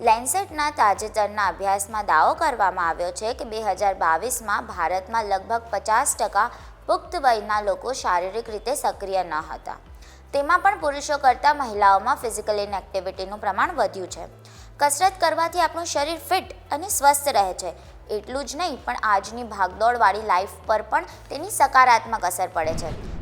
લેન્સેટના તાજેતરના અભ્યાસમાં દાવો કરવામાં આવ્યો છે કે બે હજાર બાવીસમાં ભારતમાં લગભગ પચાસ ટકા પુખ્ત વયના લોકો શારીરિક રીતે સક્રિય ન હતા. તેમાં પણ પુરુષો કરતાં મહિલાઓમાં ફિઝિકલ ઇનએક્ટિવિટીનું પ્રમાણ વધ્યું છે. કસરત કરવાથી આપણું શરીર ફિટ અને સ્વસ્થ રહે છે. એટલું જ નહીં, પણ આજની ભાગદોડવાળી લાઈફ પર પણ તેની સકારાત્મક અસર પડે છે.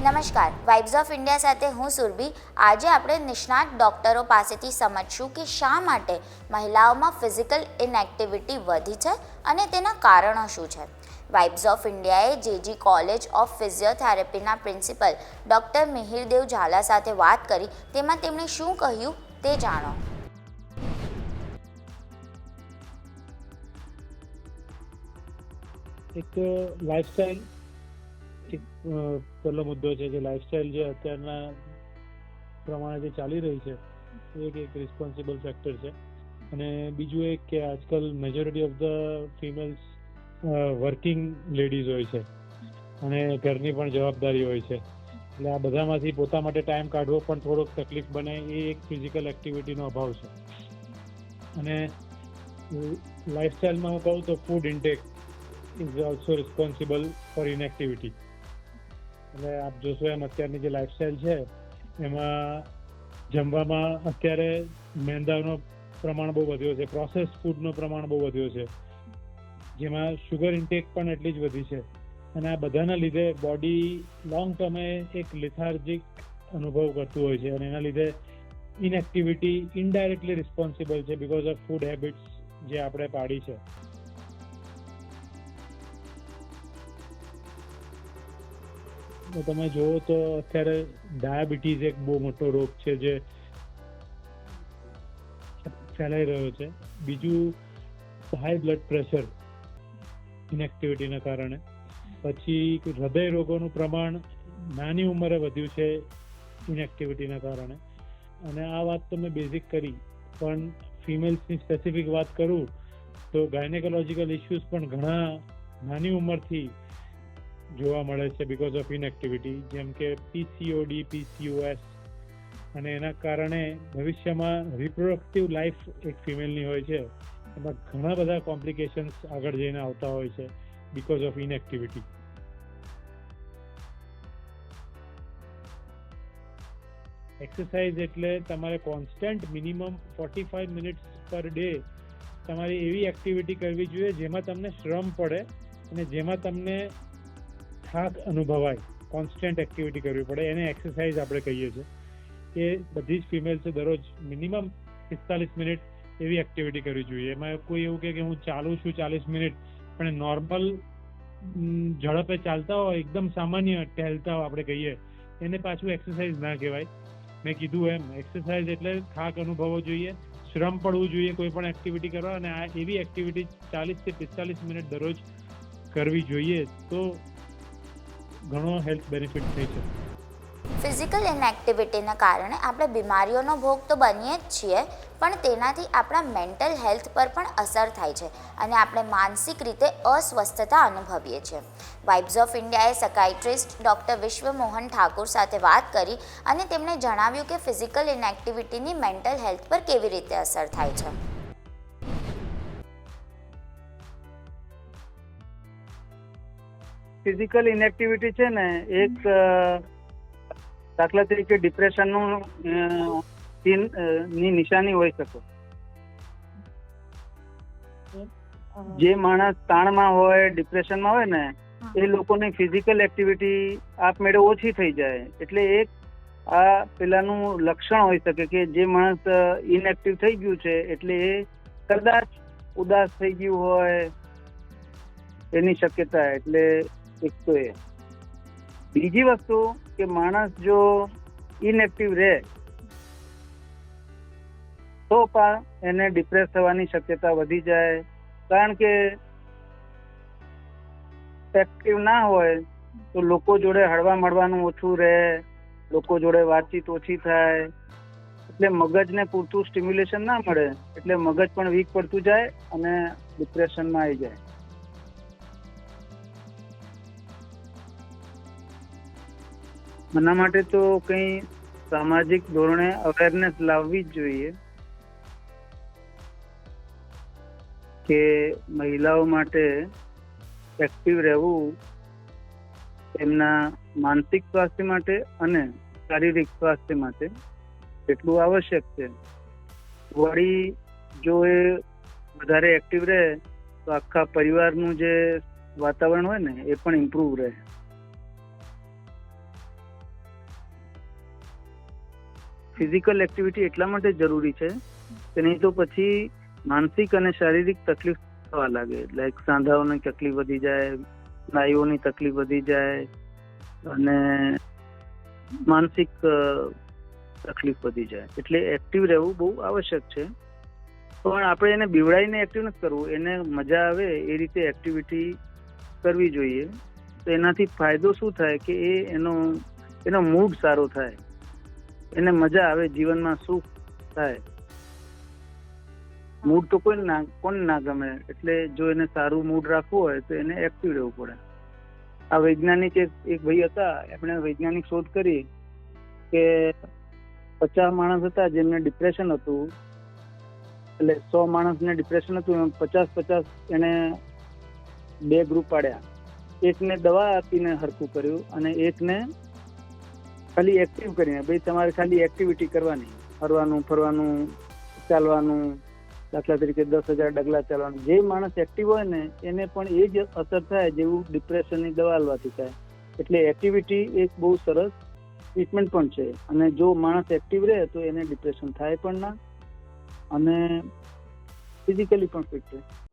નમસ્કાર. વાઇબ્સ ઓફ ઇન્ડિયા સાથે હું સુરભી. આજે આપણે નિષ્ણાત ડૉક્ટરો પાસેથી સમજશું કે શા માટે મહિલાઓમાં ફિઝિકલ ઇનએક્ટિવિટી વધી છે અને તેના કારણો શું છે. વાઇબ્સ ઓફ ઇન્ડિયાએ જેજી કોલેજ ઓફ ફિઝિયોથેરાપીના પ્રિન્સિપલ ડૉક્ટર મિહિરદેવ ઝાલા સાથે વાત કરી. તેમાં તેમણે શું કહ્યું તે જાણો. એક લાઈફસ્ટાઈલ અ, પહેલો મુદ્દો છે જે લાઇફસ્ટાઇલ જે અત્યારના પ્રમાણે જે ચાલી રહી છે એ એક રિસ્પોન્સિબલ ફેક્ટર છે. અને બીજું એક કે આજકાલ majority of the females working ladies હોય છે. અને ઘરની પણ જવાબદારી હોય છે. એટલે આ બધામાંથી પોતા માટે ટાઈમ કાઢવો પણ થોડોક તકલીફ બને એ એક ફિઝિકલ એક્ટિવિટીનો અભાવ છે. અને લાઇફસ્ટાઇલમાં હું કહું તો food intake is also responsible for inactivity એટલે આપ જોશો એમ અત્યારની જે લાઈફસ્ટાઈલ છે, એમાં જમવામાં અત્યારે મેંદાનો પ્રમાણ બહુ વધ્યો છે પ્રોસેસ ફૂડનું પ્રમાણ બહુ વધ્યો છે. જેમાં શુગર ઇન્ટેક પણ એટલી જ વધી છે. અને આ બધાના લીધે બોડી લોંગ ટર્મે એક લિથાર્જિક અનુભવ કરતું હોય છે અને એના લીધે ઇનએક્ટિવિટી ઇનડાયરેક્ટલી રિસ્પોન્સિબલ છે બિકોઝ ઓફ ફૂડ હેબિટ્સ જે આપણે પાડી છે. તમે જુઓ તો અત્યારે ડાયાબિટીસ એક બહુ મોટો રોગ છે જે ફેલાઈ રહ્યો છે. બીજું હાઈ બ્લડ પ્રેશર ઇનએક્ટિવિટીના કારણે. પછી હૃદય રોગોનું પ્રમાણ નાની ઉંમરે વધ્યું છે ઇનએક્ટિવિટીના કારણે. અને આ વાત તો મેં બેઝિક કરી, પણ ફિમેલ્સની સ્પેસિફિક વાત કરું તો ગાયનેકોલોજીકલ ઇશ્યુઝ પણ ઘણા નાની ઉંમરથી જોવા મળે છે બિકોઝ ઓફ ઇનએક્ટિવિટી જેમ કે પીસીઓડી પીસીઓએસ અને એના કારણે ભવિષ્યમાં રિપ્રોડક્ટિવ લાઈફ એક ફિમેલની હોય છે. એમાં ઘણા બધા કોમ્પ્લિકેશન્સ આગળ જઈને આવતા હોય છે બિકોઝ ઓફ ઇનએક્ટિવિટી એક્સરસાઇઝ એટલે તમારે constant minimum forty five minutes per day તમારી એવી એક્ટિવિટી કરવી જોઈએ જેમાં તમને શ્રમ પડે અને જેમાં તમને થાક અનુભવાય. કોન્સ્ટન્ટ એક્ટિવિટી કરવી પડે. એને એક્સરસાઇઝ આપણે કહીએ છીએ કે બધી જ ફિમેલ્સે દરરોજ મિનિમમ પિસ્તાલીસ મિનિટ એવી એક્ટિવિટી કરવી જોઈએ. એમાં કોઈ એવું કે હું ચાલું છું ચાલીસ મિનિટ, પણ નોર્મલ ઝડપે ચાલતા હોય, એકદમ સામાન્ય ટહેલતા હોય આપણે કહીએ, એને પાછું એક્સરસાઇઝ ના કહેવાય. મેં કીધું એમ એક્સરસાઇઝ એટલે થાક અનુભવવો જોઈએ, શ્રમ પડવું જોઈએ કોઈ પણ એક્ટિવિટી કરવા, અને આ એવી એક્ટિવિટી ચાલીસથી પિસ્તાલીસ મિનિટ દરરોજ કરવી જોઈએ. તો ઘણો હેલ્થ બેનિફિટ થઈ છે. ફિઝિકલ ઇનએક્ટિવિટીના કારણે આપણે બીમારીઓનો ભોગ તો બનીએ જ છીએ, પણ તેનાથી આપણા મેન્ટલ હેલ્થ પર પણ અસર થાય છે અને આપણે માનસિક રીતે અસ્વસ્થતા અનુભવીએ છીએ. વાઇબ્સ ઓફ ઇન્ડિયાએ સકાઇટ્રિસ્ટ ડૉક્ટર વિશ્વમોહન ઠાકુર સાથે વાત કરી અને તેમણે જણાવ્યું કે ફિઝિકલ ઇનએક્ટિવિટીની મેન્ટલ હેલ્થ પર કેવી રીતે અસર થાય છે. ફિઝિકલ ઇનએક્ટિવિટી છે ને એક દાખલા તરીકે ડિપ્રેશનનું ની નિશાની હોઈ શકે. જે માણસ તાણમાં હોય ડિપ્રેશનમાં હોય ને એ લોકોની ફિઝિકલ એક્ટિવિટી આપમેળે ઓછી થઈ જાય. એટલે એક આ પેલાનું લક્ષણ હોઈ શકે કે જે માણસ ઇનએક્ટિવ થઈ ગયું છે એટલે એ કદાચ ઉદાસ થઈ ગયું હોય એની શક્યતા. એટલે એક તો એ. બીજી વસ્તુ કે માણસ જો ઇનએક્ટિવ રહે, તો પણ એને ડિપ્રેસ થવાની શક્યતા વધી જાય. કારણ કે એક્ટિવ ના હોય, તો લોકો જોડે હળવા મળવાનું ઓછું રહે, લોકો જોડે વાતચીત ઓછી થાય. એટલે મગજને પૂરતું સ્ટિમ્યુલેશન ના મળે, એટલે મગજ પણ વીક પડતું જાય અને ડિપ્રેશનમાં આવી જાય. એના માટે તો કંઈ સામાજિક ધોરણે અવેરનેસ લાવવી જ જોઈએ. કે મહિલાઓ માટે એક્ટિવ રહેવું એમના માનસિક સ્વાસ્થ્ય માટે અને શારીરિક સ્વાસ્થ્ય માટે એટલું આવશ્યક છે. વળી જો એ વધારે એક્ટિવ રહે, તો આખા પરિવારનું જે વાતાવરણ હોય ને, એ પણ ઇમ્પ્રુવ રહે. ફિઝિકલ એક્ટિવિટી એટલા માટે જરૂરી છે કે નહીં તો પછી માનસિક અને શારીરિક તકલીફ થવા લાગે. લાઈક સાંધાઓની તકલીફ વધી જાય, સ્નાયુઓની તકલીફ વધી જાય અને માનસિક તકલીફ વધી જાય. એટલે એક્ટિવ રહેવું બહુ આવશ્યક છે. પણ આપણે એને બીવડાઈને એક્ટિવ નથી કરવું. એને મજા આવે એ રીતે એક્ટિવિટી કરવી જોઈએ. તો એનાથી ફાયદો શું થાય કે એ એનો એનો મૂડ સારો થાય. એને મજા આવે, જીવનમાં સુખ થાય. મૂડ તો કોઈ ના કોને ના ગમે. એટલે જો એને સારું મૂડ રાખવું હોય, તો એને એક્ટિવ રહેવું પડે. આ વૈજ્ઞાનિક એક એક ભાઈ હતા, એમણે વૈજ્ઞાનિક શોધ કરી કે પચાસ માણસ હતા જેમને ડિપ્રેશન હતું. એટલે સો માણસને ડિપ્રેશન હતું, એમ પચાસ પચાસ એને બે ગ્રુપ પાડ્યા. એકને દવા આપીને હરખું કર્યું અને એકને ખાલી એક્ટિવ કરીને, ભાઈ તમારે ખાલી એક્ટિવિટી કરવાની. ફરવાનું ફરવાનું, ચાલવાનું, દાખલા તરીકે દસ હજાર ડગલા ચાલવાનું. જે માણસ એક્ટિવ હોય ને, એને પણ એ જ અસર થાય જેવું ડિપ્રેશનની દવા લેવાથી થાય. એટલે એક્ટિવિટી એક બહુ સરસ ટ્રીટમેન્ટ પણ છે. અને જો માણસ એક્ટિવ રહે, તો એને ડિપ્રેશન થાય પણ ના. અને ફિઝિકલી પણ ફિટ રહે.